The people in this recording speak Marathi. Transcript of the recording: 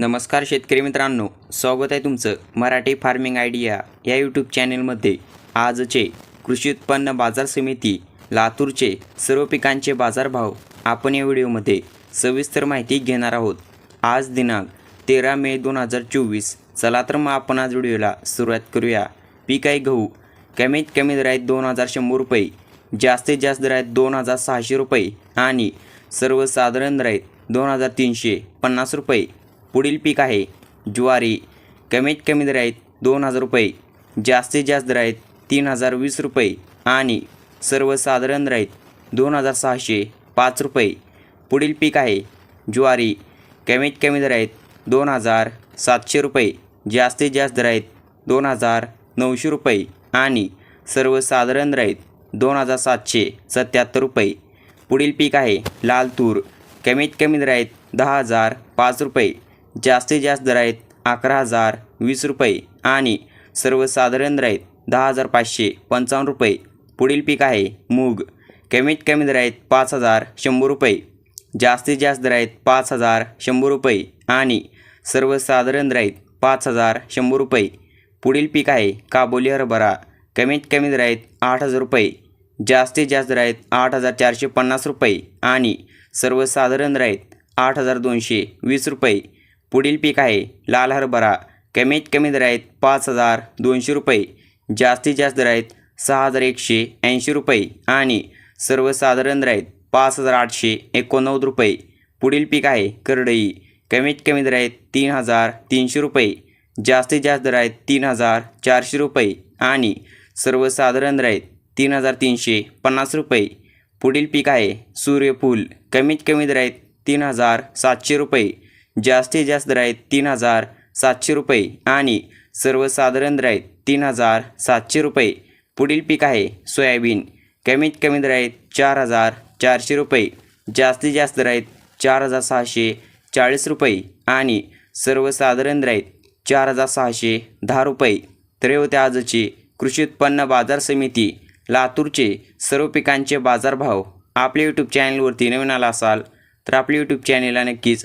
नमस्कार शेतकरी मित्रांनो स्वागत आहे तुमचं मराठी फार्मिंग आयडिया या यूट्यूब चॅनेलमध्ये. आजचे कृषी उत्पन्न बाजार समिती लातूरचे सर्व पिकांचे बाजारभाव आपण या व्हिडिओमध्ये सविस्तर माहिती घेणार आहोत. आज दिनांक तेरा मे दोन हजार चोवीस. चला तर मग आपण आज व्हिडिओला सुरुवात करूया. पीक आहे गहू कमीत कमी दर आहेत दोन हजार शंभर रुपये जास्तीत जास्त दर आहेत दोन हजार सहाशे रुपये आणि सर्वसाधारण दर आहेत दोन हजार तीनशे पन्नास रुपये. पुढील पीक आहे. ज्वारी कमीत कमी दर आहेत दोन हजार रुपये जास्तीत जास्त दर आहेत तीन हजार वीस रुपये आणि सर्वसाधारण दर आहेत दोन हजार सहाशे पाच रुपये. पुढील पीक आहे. ज्वारी कमीत कमी दर आहेत दोन हजार सातशे रुपये जास्तीत जास्त दर आहेत दोन हजार नऊशे रुपये आणि सर्वसाधारण दर आहेत दोन हजार सातशे सत्याहत्तर रुपये. पुढील पीक आहे. लाल तूर कमीत कमी दर आहेत दहा हजार पाच रुपये. जास्तीत जास्त दर आहेत अकरा हजार वीस रुपये आणि सर्वसाधारण दर आहेत दहा हजार पाचशे पंचावन्न रुपये. पुढील पीक आहे मूग. कमीत कमी दर आहेत पाच हजार शंभर रुपये. जास्तीत जास्त दर आहेत पाच हजार शंभर रुपये आणि सर्वसाधारण दर आहेत पाच हजार शंभर रुपये. पुढील पीक आहे काबोली हरभरा. कमीत कमी दर आहेत आठ हजार रुपये. जास्तीत जास्त दर आहेत आठ हजार चारशे पन्नास रुपये आणि सर्वसाधारण दर आहेत आठ हजार दोनशे वीस रुपये. पुढील पीक आहे. लाल हरभरा. कमीत कमी दर आहेत पाच हजार दोनशे रुपये. जास्तीत जास्त दर आहेत सहा हजार एकशे ऐंशी रुपये. आणि सर्वसाधारण दर आहेत पाच हजार आठशे एकोणनव्वद रुपये. पुढील पीक आहे करडई. कमीत कमी दर आहेत तीन हजार तीनशे रुपये. जास्तीत जास्त दर आहेत तीन हजार चारशे रुपये. आणि सर्वसाधारण दर आहेत तीन हजार तीनशे पन्नास रुपये. पुढील पीक आहे सूर्यफूल. कमीत कमी दर आहेत तीन हजार सातशे रुपये. जास्तीत जास्त दर आहेत तीन हजार सातशे रुपये आणि सर्वसाधारण दर आहेत तीन हजार सातशे रुपये. पुढील पीक आहे सोयाबीन. कमीत कमी दर आहेत चार हजार चारशे रुपये. जास्तीत जास्त दर आहेत चार हजार सहाशे चाळीस रुपये आणि सर्वसाधारण दर आहेत चार हजार सहाशे दहा रुपये. तर होते आजचे कृषी उत्पन्न बाजार समिती लातूरचे सर्व पिकांचे बाजारभाव आपल्या यूट्यूब चॅनलवरती नवीन आला असाल तर आपल्या यूट्यूब चॅनलला नक्कीच